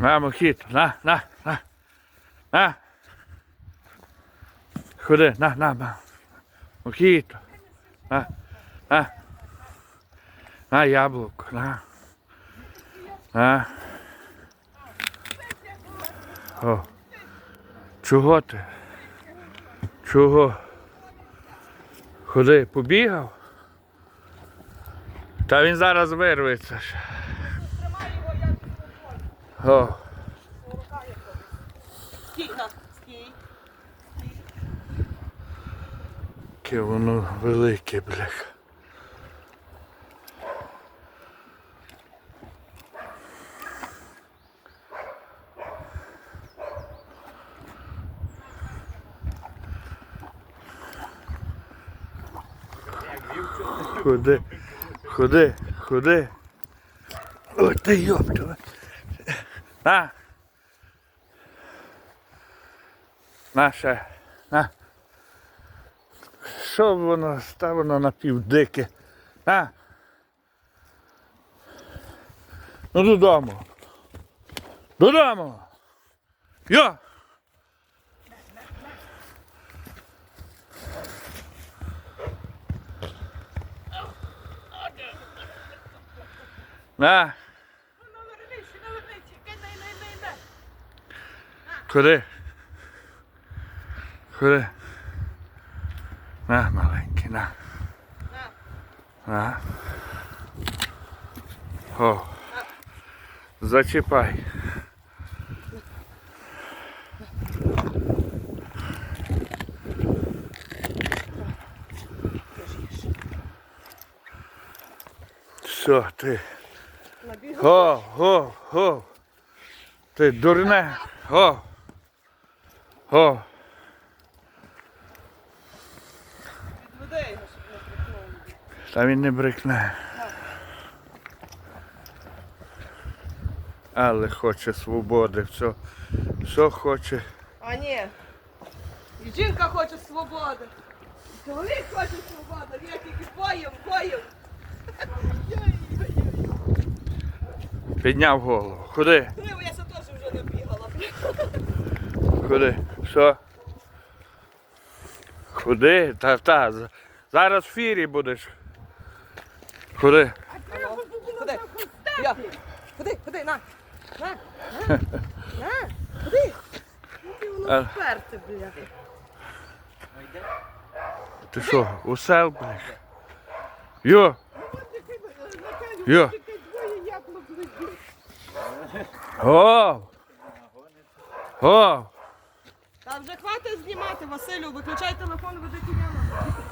На, мохіто, на, на, на. На. Ходи, на, на. Мохіто. На, на. На яблуко, на. На. О. Чого ти? Чого? Ходи, побігав? Та він зараз вирветься. О, яке воно велике, бляха. Ходи, ходи, ходи. Ой, ти йоптова. На. На ще. На. Що воно ставлено на півдике? На. Ну додому. Додому. Йо. На. Куди? Куди? На, маленький, на. На. О. Зачіпай. Що ти? О, о, о. Ти дурне. О. О. Відведи його, щоб не прикнув. Та він не брикне. Але хоче свободи, все, все хоче. А ні. І жінка хоче свободи. І чоловік хоче свободи. Я тільки поїм, поїм. Підняв голову. Ходи, Диво, я теж вже не бігала. ходи. Що? Ходи, та та. Зараз в фірі будеш. Ходи. Ходи. Я. Ходи, ходи, на. На. На. На. Ходи. Ти воно вперте, бля. Ти що, усел, блядь? Йо! Йо! О! О! Та вже хватить знімати, Василю, виключай телефон, веди кіняна.